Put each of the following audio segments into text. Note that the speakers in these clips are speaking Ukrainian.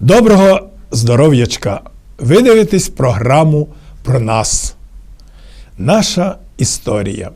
Доброго здоров'ячка! Ви дивитесь програму про нас. Наша історія.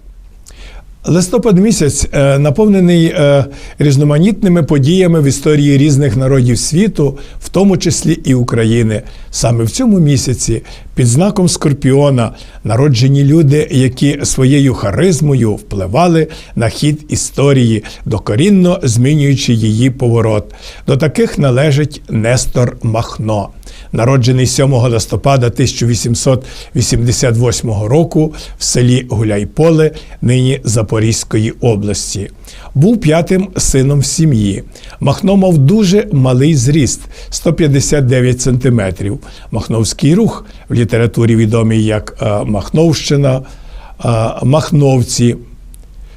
Листопад місяць е, наповнений е, різноманітними подіями в історії різних народів світу, в тому числі і України. Саме в цьому місяці, під знаком Скорпіона, народжені люди, які своєю харизмою впливали на хід історії, докорінно змінюючи її поворот. До таких належить Нестор Махно народжений 7 листопада 1888 року в селі Гуляйполе, нині Запорізької області. Був п'ятим сином сім'ї. Махно мав дуже малий зріст 159 сантиметрів. Махновський рух в літературі відомий як е, Махновщина, е, Махновці.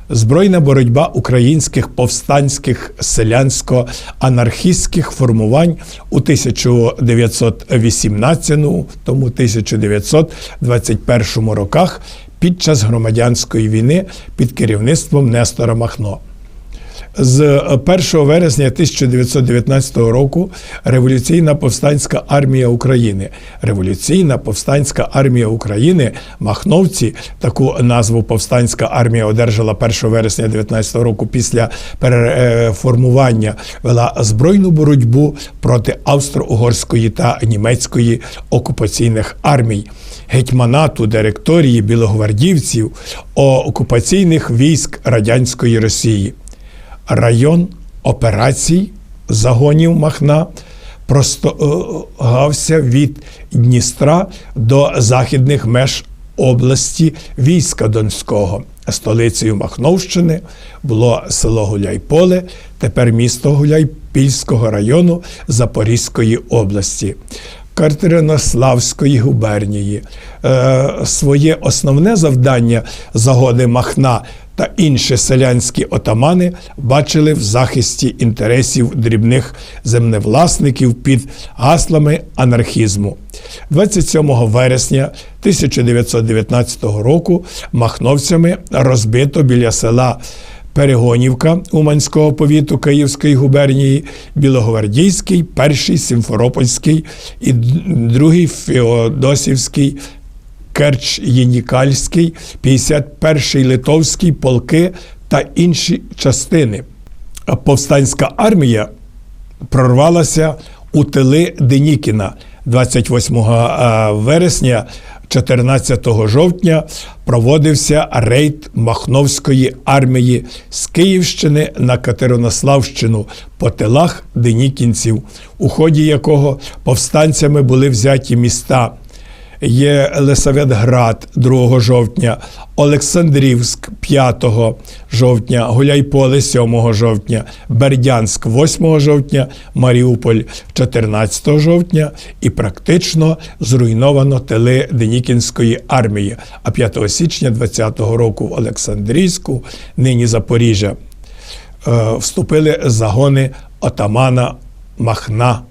Збройна боротьба українських повстанських селянсько-анархістських формувань у 1918 тому 1921 роках під час громадянської війни під керівництвом Нестора Махно. З 1 вересня 1919 року Революційна повстанська армія України. Революційна повстанська армія України Махновці таку назву повстанська армія одержала 1 вересня 1919 року після переформування вела збройну боротьбу проти австро-угорської та німецької окупаційних армій. Гетьманату директорії білогвардівців окупаційних військ радянської Росії район операцій загонів Махна простогався від Дністра до західних меж області війська Донського. Столицею Махновщини було село Гуляйполе, тепер місто Гуляйпільського району Запорізької області. Катеринославської губернії. Е, своє основне завдання загони Махна та інші селянські отамани бачили в захисті інтересів дрібних землевласників під гаслами анархізму. 27 вересня 1919 року махновцями розбито біля села. Перегонівка Уманського повіту Київської губернії, Білогвардійський, перший Сімферопольський і другий Феодосівський Керч-Єнікальський, 51-й Литовський полки та інші частини. Повстанська армія прорвалася у тили Денікіна 28 вересня. 14 жовтня проводився рейд Махновської армії з Київщини на Катеринославщину по тилах денікінців, у ході якого повстанцями були взяті міста є Лисаветград 2 жовтня, Олександрівськ 5 жовтня, Гуляйполе 7 жовтня, Бердянськ 8 жовтня, Маріуполь 14 жовтня і практично зруйновано тили Денікінської армії. А 5 січня 20-го року в Олександрійську, нині Запоріжжя, е, вступили загони отамана Махна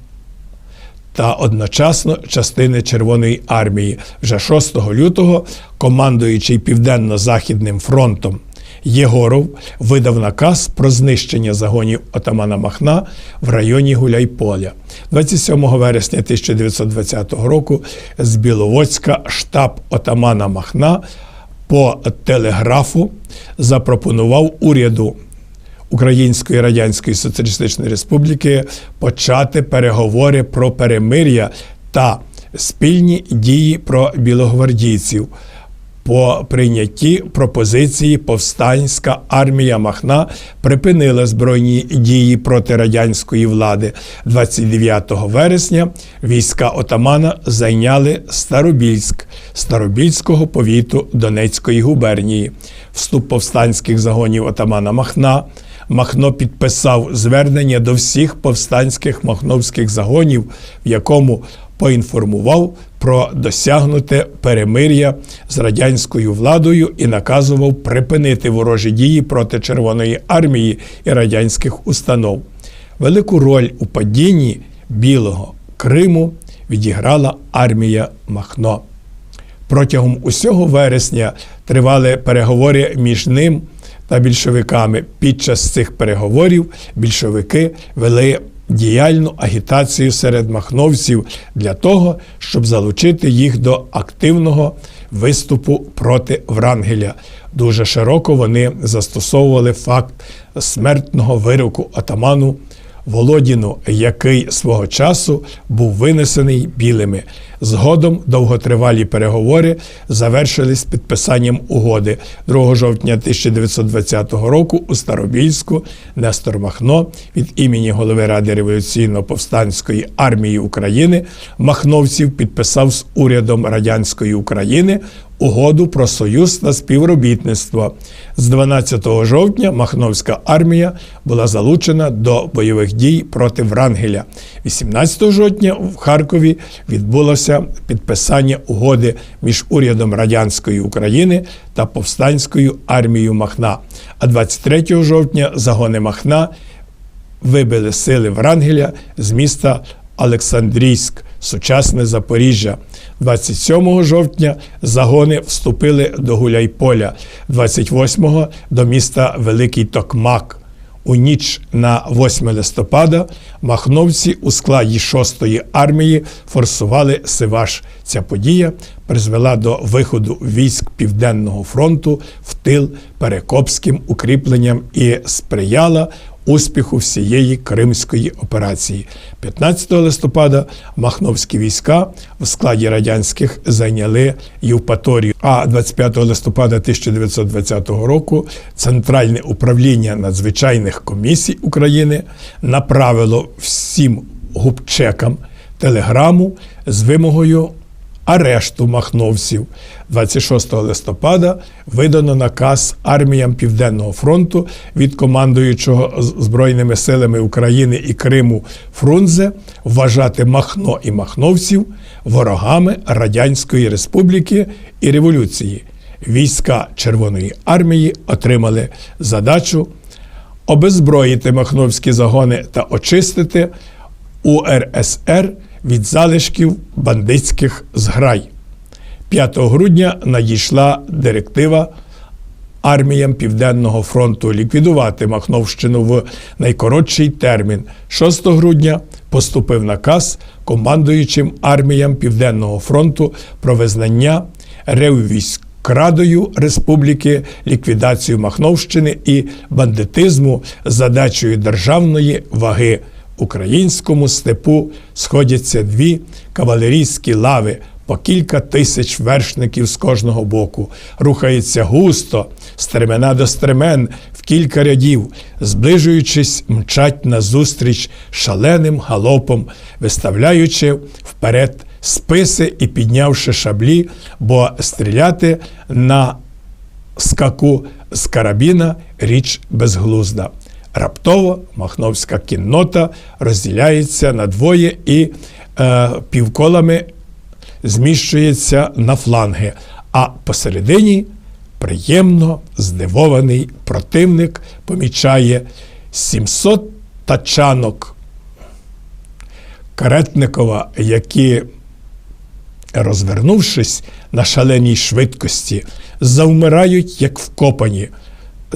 та одночасно частини Червоної армії. Вже 6 лютого, командуючий Південно-Західним фронтом Єгоров видав наказ про знищення загонів отамана Махна в районі Гуляйполя. 27 вересня 1920 року з Біловодська штаб отамана Махна по телеграфу запропонував уряду Української Радянської Соціалістичної Республіки почати переговори про перемир'я та спільні дії про білогвардійців. По прийнятті пропозиції повстанська армія Махна припинила збройні дії проти радянської влади. 29 вересня війська отамана зайняли Старобільськ Старобільського повіту Донецької губернії. Вступ повстанських загонів отамана Махна Махно підписав звернення до всіх повстанських махновських загонів, в якому поінформував про досягнуте перемир'я з радянською владою і наказував припинити ворожі дії проти Червоної армії і радянських установ. Велику роль у падінні Білого Криму відіграла армія Махно. Протягом усього вересня тривали переговори між ним та більшовиками. Під час цих переговорів більшовики вели діяльну агітацію серед махновців для того, щоб залучити їх до активного виступу проти Врангеля. Дуже широко вони застосовували факт смертного вироку атаману Володіну, який свого часу був винесений білими. Згодом довготривалі переговори завершились підписанням угоди 2 жовтня 1920 року у Старобільську Нестор Махно від імені голови Ради революційно-повстанської армії України Махновців підписав з урядом радянської України угоду про союз та співробітництво. З 12 жовтня Махновська армія була залучена до бойових дій проти Врангеля. 18 жовтня в Харкові відбулося підписання угоди між урядом радянської України та повстанською армією Махна. А 23 жовтня загони Махна вибили сили Врангеля з міста Олександрійськ, сучасне Запоріжжя. 27 жовтня загони вступили до Гуляйполя, 28-го до міста Великий Токмак. У ніч на 8 листопада махновці у складі 6-ї армії форсували Сиваш. Ця подія призвела до виходу військ Південного фронту в тил перекопським укріпленням і сприяла успіху всієї Кримської операції. 15 листопада махновські війська в складі радянських зайняли Євпаторію. А 25 листопада 1920 року Центральне управління надзвичайних комісій України направило всім губчекам телеграму з вимогою арешту махновців. 26 листопада видано наказ арміям Південного фронту від командуючого Збройними силами України і Криму Фрунзе вважати Махно і махновців ворогами Радянської Республіки і революції. Війська Червоної армії отримали задачу обезброїти махновські загони та очистити УРСР від залишків бандитських зграй. 5 грудня надійшла директива арміям Південного фронту ліквідувати Махновщину в найкоротший термін. 6 грудня поступив наказ командуючим арміям Південного фронту про визнання Реввійськрадою Республіки ліквідацію Махновщини і бандитизму задачею державної ваги українському степу сходяться дві кавалерійські лави по кілька тисяч вершників з кожного боку, рухається густо, стремена до стремен в кілька рядів, зближуючись, мчать назустріч шаленим галопом, виставляючи вперед списи і піднявши шаблі, бо стріляти на скаку з карабіна річ безглузда. Раптово махновська кіннота розділяється на двоє і е, півколами зміщується на фланги, а посередині приємно здивований противник помічає 700 тачанок Каретникова, які, розвернувшись на шаленій швидкості, завмирають як вкопані.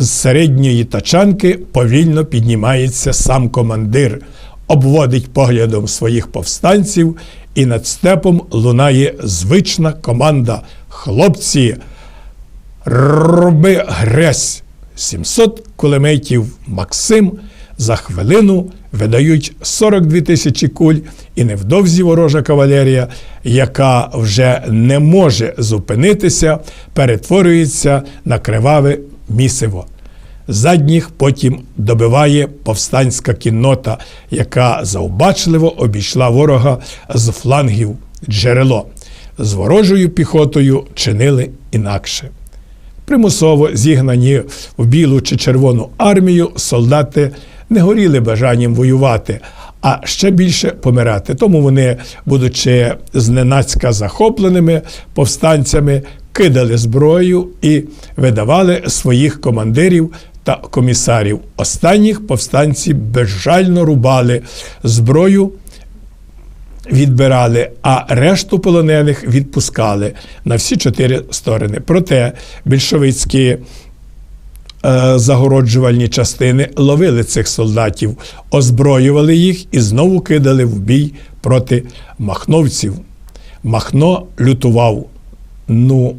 З середньої тачанки повільно піднімається сам командир, обводить поглядом своїх повстанців, і над степом лунає звична команда. Хлопці, роби грязь! 700 кулеметів Максим за хвилину видають 42 тисячі куль, і невдовзі ворожа кавалерія, яка вже не може зупинитися, перетворюється на криваве місиво. Задніх потім добиває повстанська кіннота, яка завбачливо обійшла ворога з флангів джерело. З ворожою піхотою чинили інакше. Примусово зігнані в білу чи червону армію солдати не горіли бажанням воювати, а ще більше помирати. Тому вони, будучи зненацька захопленими повстанцями, кидали зброю і видавали своїх командирів та комісарів. Останніх повстанці безжально рубали зброю, відбирали, а решту полонених відпускали на всі чотири сторони. Проте більшовицькі е, загороджувальні частини ловили цих солдатів, озброювали їх і знову кидали в бій проти махновців. Махно лютував. Ну,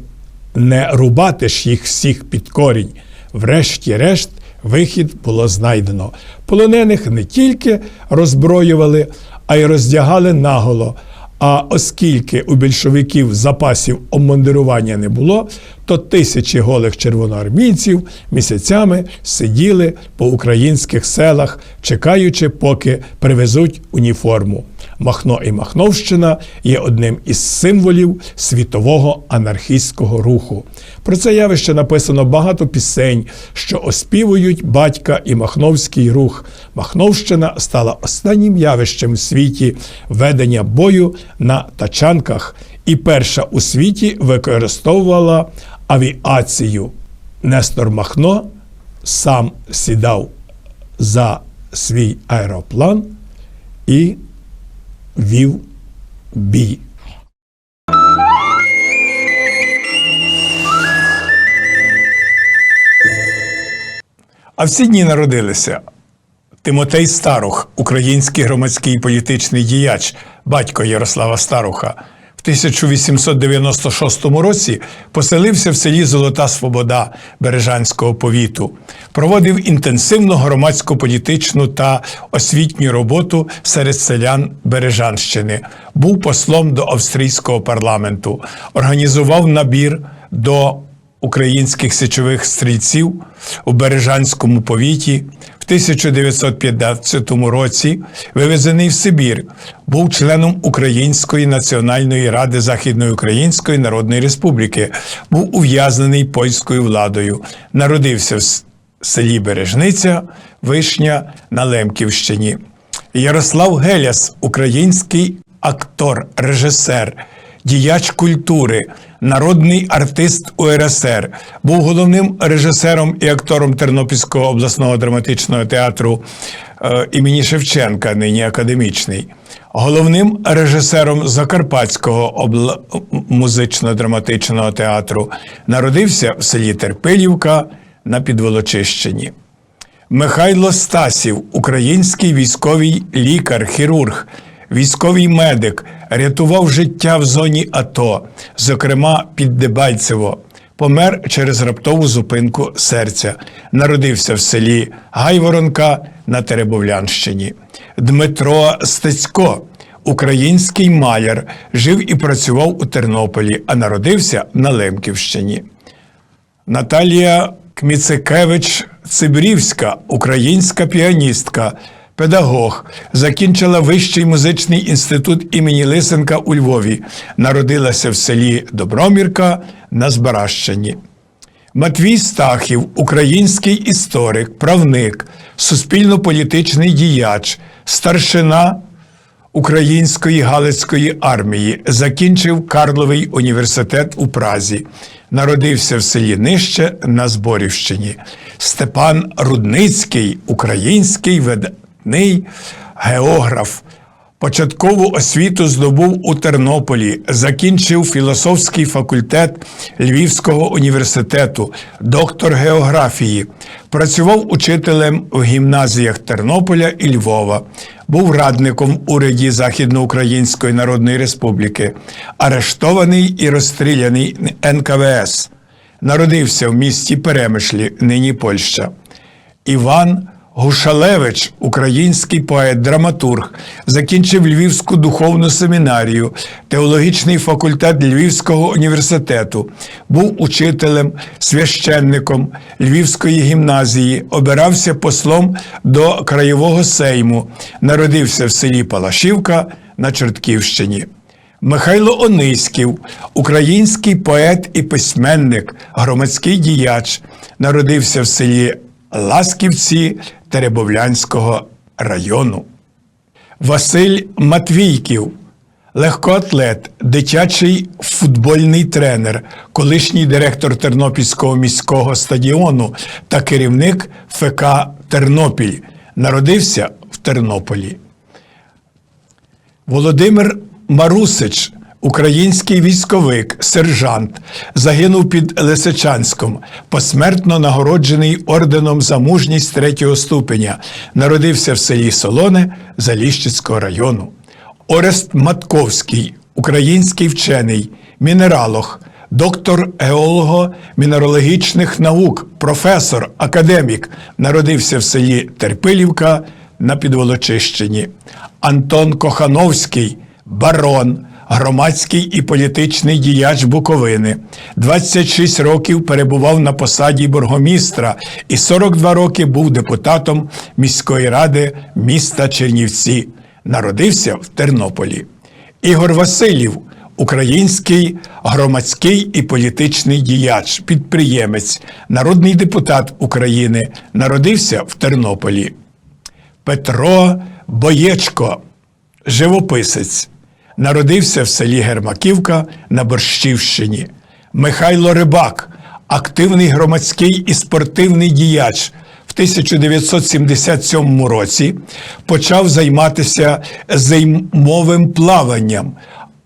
не рубати ж їх всіх під корінь. Врешті-решт, вихід було знайдено. Полонених не тільки роззброювали, а й роздягали наголо. А оскільки у більшовиків запасів обмундирування не було, то тисячі голих червоноармійців місяцями сиділи по українських селах, чекаючи, поки привезуть уніформу. Махно і Махновщина є одним із символів світового анархістського руху. Про це явище написано багато пісень, що оспівують батька і Махновський рух. Махновщина стала останнім явищем в світі ведення бою на тачанках і перша у світі використовувала авіацію. Нестор Махно сам сідав за свій аероплан і вів бій. А в ці дні народилися Тимотей Старух, український громадський політичний діяч, батько Ярослава Старуха. В 1896 році поселився в селі Золота Свобода Бережанського повіту, проводив інтенсивну громадську політичну та освітню роботу серед селян Бережанщини, був послом до австрійського парламенту, організував набір до українських січових стрільців у Бережанському повіті. В 1915 році вивезений в Сибір, був членом Української національної ради Західної Української Народної Республіки, був ув'язнений польською владою, народився в селі Бережниця, Вишня на Лемківщині. Ярослав Геляс, український актор, режисер, діяч культури, народний артист УРСР, був головним режисером і актором Тернопільського обласного драматичного театру е, імені Шевченка, нині академічний, головним режисером Закарпатського обла... музично-драматичного театру. Народився в селі Терпилівка на Підволочищині. Михайло Стасів, український військовий лікар, хірург, військовий медик, рятував життя в зоні АТО, зокрема під Дебальцево. Помер через раптову зупинку серця. Народився в селі Гайворонка на Теребовлянщині. Дмитро Стецько, український маляр, жив і працював у Тернополі, а народився на Лемківщині. Наталія Кміцикевич Цибрівська, українська піаністка, педагог, закінчила Вищий музичний інститут імені Лисенка у Львові. Народилася в селі Добромірка на Збаращині. Матвій Стахів, український історик, правник, суспільно-політичний діяч, старшина Української Галицької армії, закінчив Карловий університет у Празі, народився в селі Нижче на Зборівщині. Степан Рудницький, український видатний географ. Початкову освіту здобув у Тернополі, закінчив філософський факультет Львівського університету, доктор географії, працював учителем в гімназіях Тернополя і Львова, був радником уряді Західноукраїнської Народної Республіки, арештований і розстріляний НКВС. Народився в місті Перемишлі, нині Польща. Іван Гушалевич, український поет, драматург, закінчив Львівську духовну семінарію, теологічний факультет Львівського університету, був учителем, священником Львівської гімназії, обирався послом до краєвого сейму, народився в селі Палашівка на Чортківщині. Михайло Ониськів, український поет і письменник, громадський діяч, народився в селі Ласківці Теребовлянського району. Василь Матвійків, легкоатлет, дитячий футбольний тренер, колишній директор Тернопільського міського стадіону та керівник ФК Тернопіль. Народився в Тернополі. Володимир Марусич, український військовик, сержант, загинув під Лисичанськом, посмертно нагороджений орденом за мужність третього ступеня. Народився в селі Солоне Заліщицького району. Орест Матковський, український вчений, мінералог, доктор геолого-мінералогічних наук, професор, академік, народився в селі Терпилівка на Підволочищині. Антон Кохановський, барон, громадський і політичний діяч Буковини. 26 років перебував на посаді бургомістра і 42 роки був депутатом міської ради міста Чернівці. Народився в Тернополі. Ігор Васильєв, український громадський і політичний діяч, підприємець, народний депутат України, народився в Тернополі. Петро Боєчко, живописець, народився в селі Гермаківка на Борщівщині. Михайло Рибак, активний громадський і спортивний діяч. В 1977 році почав займатися зимовим плаванням,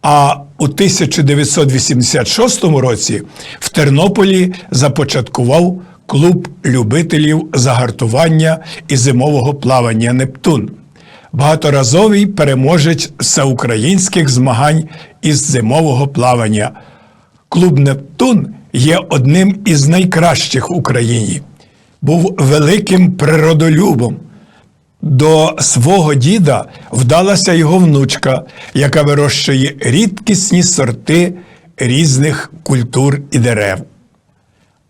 а у 1986 році в Тернополі започаткував клуб любителів загартування і зимового плавання Нептун. Багаторазовий переможець всеукраїнських змагань із зимового плавання. Клуб Нептун є одним із найкращих в Україні. Був великим природолюбом. До свого діда вдалася його внучка, яка вирощує рідкісні сорти різних культур і дерев.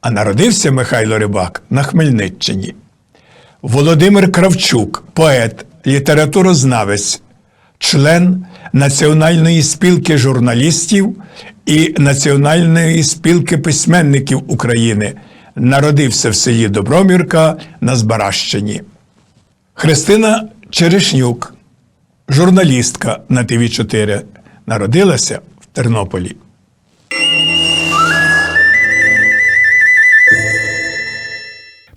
А народився Михайло Рибак на Хмельниччині. Володимир Кравчук, поет, літературознавець, член Національної спілки журналістів і Національної спілки письменників України, народився в селі Добромірка на Збаращині. Христина Черешнюк, журналістка на ТВ 4 народилася в Тернополі.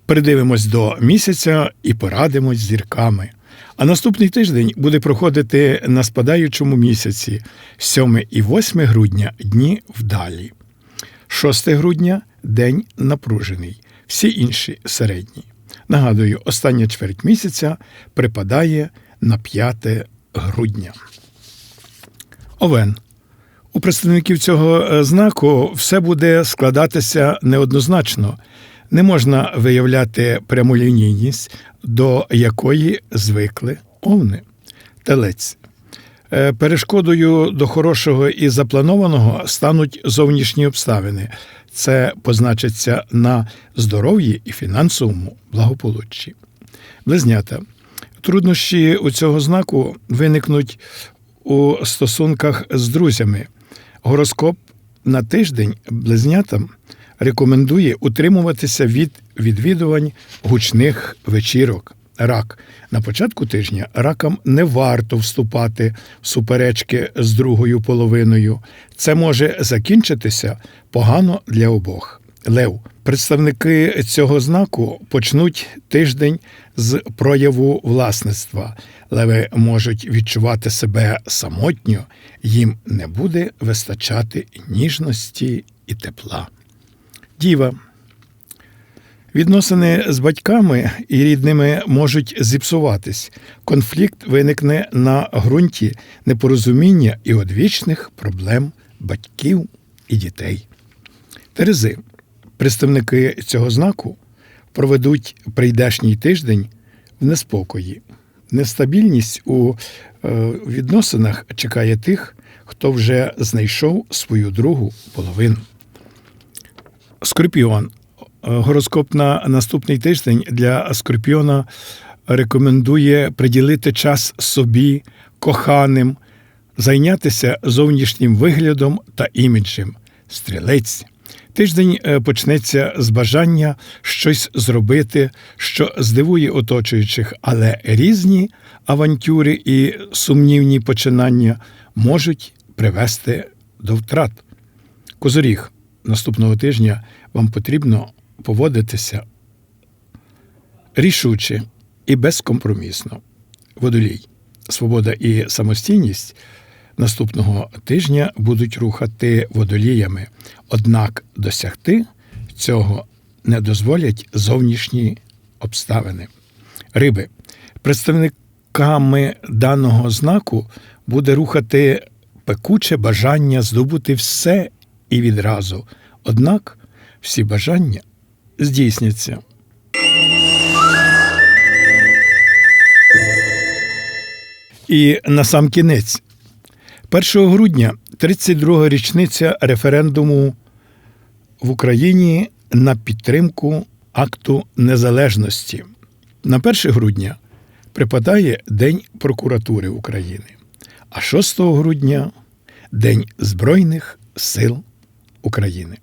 Придивимось до місяця і порадимось зірками. А наступний тиждень буде проходити на спадаючому місяці 7 і 8 грудня дні вдалі. 6 грудня день напружений, всі інші середні. Нагадую, остання чверть місяця припадає на 5 грудня. Овен. У представників цього е, знаку все буде складатися неоднозначно. Не можна виявляти прямолінійність, до якої звикли овни. Телець. Е, Перешкодою до хорошого і запланованого стануть зовнішні обставини. Це позначиться на здоров'ї і фінансовому благополуччі. Близнята. Труднощі у цього знаку виникнуть у стосунках з друзями. Гороскоп на тиждень близнятам рекомендує утримуватися від відвідувань гучних вечірок. Рак на початку тижня ракам не варто вступати в суперечки з другою половиною. Це може закінчитися погано для обох. Лев. Представники цього знаку почнуть тиждень з прояву власництва. Леви можуть відчувати себе самотньо, їм не буде вистачати ніжності і тепла. Діва. Відносини з батьками і рідними можуть зіпсуватись. Конфлікт виникне на ґрунті непорозуміння і одвічних проблем батьків і дітей. Терези. Представники цього знаку проведуть прийдешній тиждень в неспокої. Нестабільність у е, відносинах чекає тих, хто вже знайшов свою другу половину. Скорпіон. Гороскоп на наступний тиждень для Скорпіона рекомендує приділити час собі, коханим, зайнятися зовнішнім виглядом та іміджем. Стрілець. Тиждень е, почнеться з бажання щось зробити, що здивує оточуючих, але різні авантюри і сумнівні починання можуть привести до втрат. Козоріг. Наступного тижня вам потрібно поводитися рішуче і безкомпромісно. Водолій. Свобода і самостійність наступного тижня будуть рухати водоліями, однак досягти цього не дозволять зовнішні обставини. Риби. Представниками даного знаку буде рухати пекуче бажання здобути все і відразу. Однак всі бажання здійсняться. І на сам кінець. 1 грудня 32-га річниця референдуму в Україні на підтримку акту незалежності. На 1 грудня припадає День прокуратури України, а 6 грудня День Збройних сил України.